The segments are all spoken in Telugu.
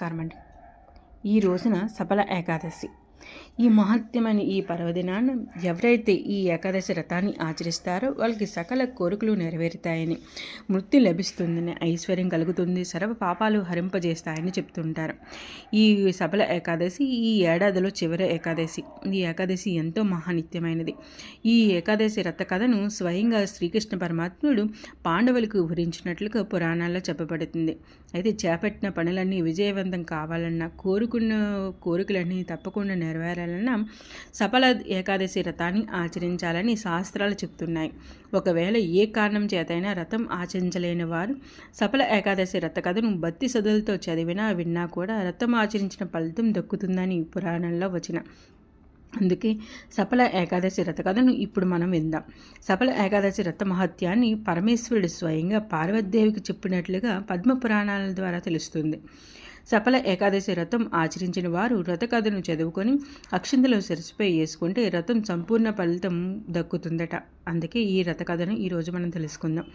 నమస్కారమండి. ఈ రోజున సఫల ఏకాదశి. ఈ మహత్యమైన ఈ పర్వదినాన్ని ఎవరైతే ఈ ఏకాదశి వ్రతాన్ని ఆచరిస్తారో వాళ్ళకి సకల కోరికలు నెరవేరుతాయని మృతి లభిస్తుందని ఐశ్వర్యం కలుగుతుంది సర్వ పాపాలు హరింపజేస్తాయని చెప్తుంటారు. ఈ సఫల ఏకాదశి ఈ ఏడాదిలో చివరి ఏకాదశి. ఈ ఏకాదశి ఎంతో మహానిత్యమైనది. ఈ ఏకాదశి రథ కథను స్వయంగా శ్రీకృష్ణ పరమాత్ముడు పాండవులకు వివరించినట్లుగా పురాణాల్లో చెప్పబడుతుంది. అయితే చేపట్టిన పనులన్నీ విజయవంతం కావాలన్నా కోరుకున్న కోరికలన్నీ తప్పకుండా నెరవేరాలన్న సఫల ఏకాదశి రథాన్ని ఆచరించాలని శాస్త్రాలు చెప్తున్నాయి. ఒకవేళ ఏ కారణం చేతైనా రథం ఆచరించలేని వారు సఫల ఏకాదశి రథ కథను భక్తి సదులతో చదివినా విన్నా కూడా రథం ఆచరించిన ఫలితం దక్కుతుందని పురాణంలో వచ్చిన అందుకే సఫల ఏకాదశి రథ కథను ఇప్పుడు మనం విందాం. సఫల ఏకాదశి రథ మహత్యాన్ని పరమేశ్వరుడు స్వయంగా పార్వతీదేవికి చెప్పినట్లుగా పద్మ పురాణాల ద్వారా తెలుస్తుంది. సఫల ఏకాదశి రథం ఆచరించిన వారు రథకథను చదువుకొని అక్షింతలు శిరస్సుపై వేసుకుంటే రథం సంపూర్ణ ఫలితం దక్కుతుందట. అందుకే ఈ రథకథను ఈరోజు మనం తెలుసుకుందాం.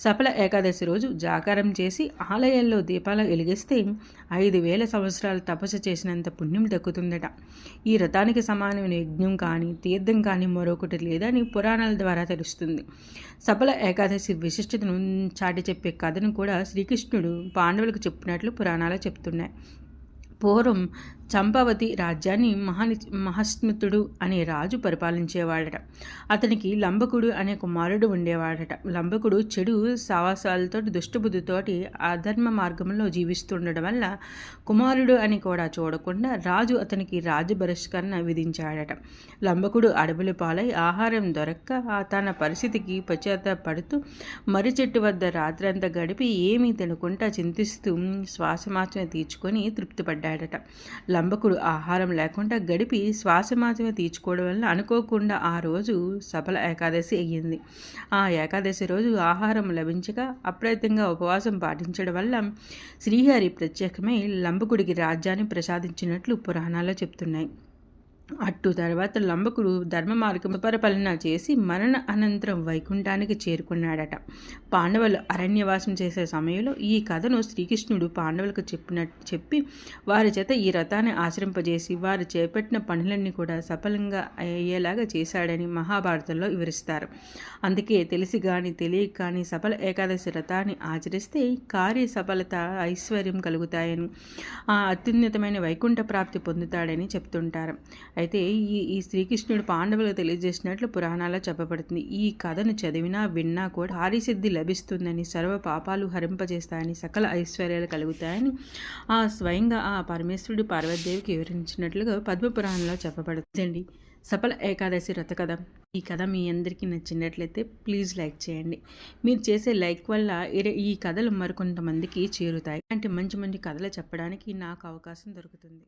సఫల ఏకాదశి రోజు జాకారం చేసి ఆలయాల్లో దీపాలు వెలిగిస్తే ఐదు వేల సంవత్సరాలు తపస్సు చేసినంత పుణ్యం దక్కుతుందట. ఈ రథానికి సమానమైన యజ్ఞం కానీ తీర్థం కానీ మరొకటి లేదని పురాణాల ద్వారా తెలుస్తుంది. సఫల ఏకాదశి విశిష్టతను చాటి చెప్పే కథను కూడా శ్రీకృష్ణుడు పాండవులకు చెప్పినట్లు పురాణాలు చెప్తున్నాయి. పూర్వం చంపావతి రాజ్యాన్ని మహాని మహస్మితుడు అనే రాజు పరిపాలించేవాడట. అతనికి లంబకుడు అనే కుమారుడు ఉండేవాడట. లంబకుడు చెడు సావాసాలతో దుష్టబుద్ధితోటి అధర్మ మార్గంలో జీవిస్తుండడం వల్ల కుమారుడు అని కూడా చూడకుండా రాజు అతనికి రాజు బహిష్కరణ విధించాడట. లంబకుడు అడవుల పాలై ఆహారం దొరక్క తన పరిస్థితికి పశ్చాత్తాపడుతూ మర్రి చెట్టు వద్ద రాత్రంతా గడిపి ఏమీ తినకుండా చింతిస్తూ శ్వాసమాచన తీర్చుకొని తృప్తిపడ్డాడట. లంబకుడు ఆహారం లేకుండా గడిపి శ్వాస మాత్రమే తీర్చుకోవడం వల్ల అనుకోకుండా ఆ రోజు సఫల ఏకాదశి అయ్యింది. ఆ ఏకాదశి రోజు ఆహారం లభించక అప్రయత్నంగా ఉపవాసం పాటించడం వల్ల శ్రీహరి ప్రత్యేకమై లంబకుడికి రాజ్యాన్ని ప్రసాదించినట్లు పురాణాలు చెప్తున్నాయి. అట్టు తర్వాత లంబకుడు ధర్మ మార్గం పరిపాలన చేసి మరణ అనంతరం వైకుంఠానికి చేరుకున్నాడట. పాండవులు అరణ్యవాసం చేసే సమయంలో ఈ కథను శ్రీకృష్ణుడు పాండవులకు చెప్పిన చెప్పి వారి చేత ఈ రథాన్ని ఆశ్రింపజేసి వారు చేపట్టిన పనులన్నీ కూడా సఫలంగా అయ్యేలాగా చేశాడని మహాభారతంలో వివరిస్తారు. అందుకే తెలిసి కానీ తెలియక కానీ సఫల ఏకాదశి రథాన్ని ఆచరిస్తే కార్య సఫలత ఐశ్వర్యం కలుగుతాయని ఆ అత్యున్నతమైన వైకుంఠ ప్రాప్తి పొందుతాడని చెప్తుంటారు. అయితే ఈ ఈ శ్రీకృష్ణుడు పాండవులకు తెలియజేసినట్లు పురాణాల్లో చెప్పబడుతుంది. ఈ కథను చదివినా విన్నా కూడా హారిసిద్ధి లభిస్తుందని సర్వ పాపాలు హరింపజేస్తాయని సకల ఐశ్వర్యాలు కలుగుతాయని ఆ స్వయంగా ఆ పరమేశ్వరుడు పార్వతీదేవికి వివరించినట్లుగా పద్మ పురాణంలో చెప్పబడుతుందండి. సఫల ఏకాదశి రథ కథ. ఈ కథ మీ అందరికీ నచ్చినట్లయితే ప్లీజ్ లైక్ చేయండి. మీరు చేసే లైక్ వల్ల ఈ కథలు మరికొంతమందికి చేరుతాయి. అంటే మంచి మంచి కథలు చెప్పడానికి నాకు అవకాశం దొరుకుతుంది.